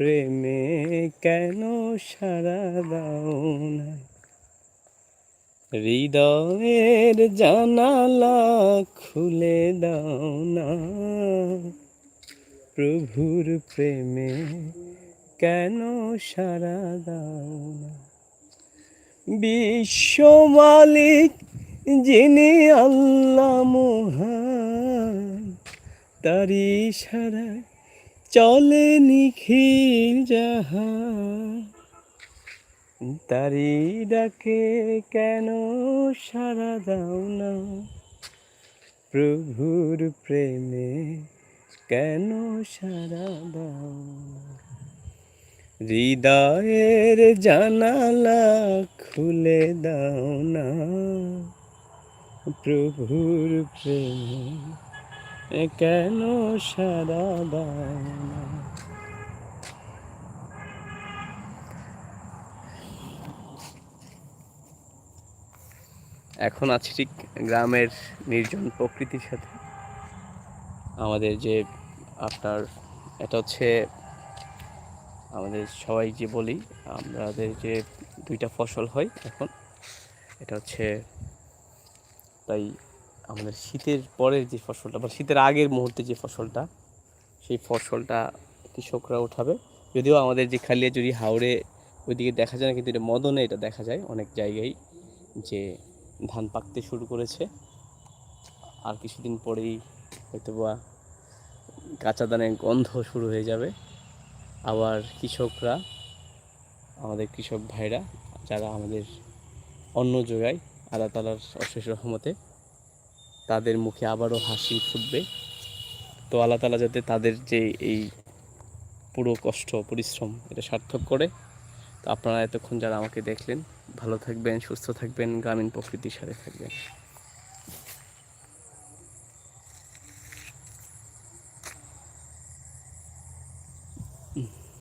প্রেমে কেন সারা দাও না হৃদয়ের জানালা খুলে দাও না। প্রভুর প্রেমে কেন সারা দাও না? বিশ্ব মালিক যিনি আল্লাহ মহান তারি সারা চলে নিখিল জাহান তারি ডাকে কেন সারা দাও না? প্রভুর প্রেমে কেন সারা দাও হৃদয়ের জানালা খুলে দাও না? প্রভুর প্রেমে কেন সারা এখন আছি ঠিক গ্রামের নির্জন প্রকৃতির সাথে। আমাদের যে আপনার, এটা হচ্ছে আমাদের সবাই যে বলি, আমাদের যে দুইটা ফসল হয় এখন, এটা হচ্ছে তাই আমাদের শীতের পরের যে ফসলটা বা শীতের আগের মুহূর্তে যে ফসলটা, সেই ফসলটা কৃষকরা উঠাবে। যদিও আমাদের যে খালিয়াজুড়ি হাওড়ে ওইদিকে দেখা যায় না, কিন্তু এটা মদনে এটা দেখা যায় অনেক জায়গায় যে ধান পাকতে শুরু করেছে। আর কিছুদিন পরেই হয়তো বা কাঁচা ধানের গন্ধ শুরু হয়ে যাবে। আবার কৃষকরা, আমাদের কৃষক ভাইরা, যারা আমাদের অন্ন যোগায় আল্লাহ তালার অশেষ রহমতে তাদের মুখে আবারও হাসি ফুটবে। তো আল্লাহ তালা যাতে তাদের যে এই পুরো কষ্ট, পরিশ্রম, এটা সার্থক করে। তো আপনারা এতক্ষণ যারা আমাকে দেখলেন, ভালো থাকবেন, সুস্থ থাকবেন, গ্রামীণ প্রকৃতির সাথে থাকবেন।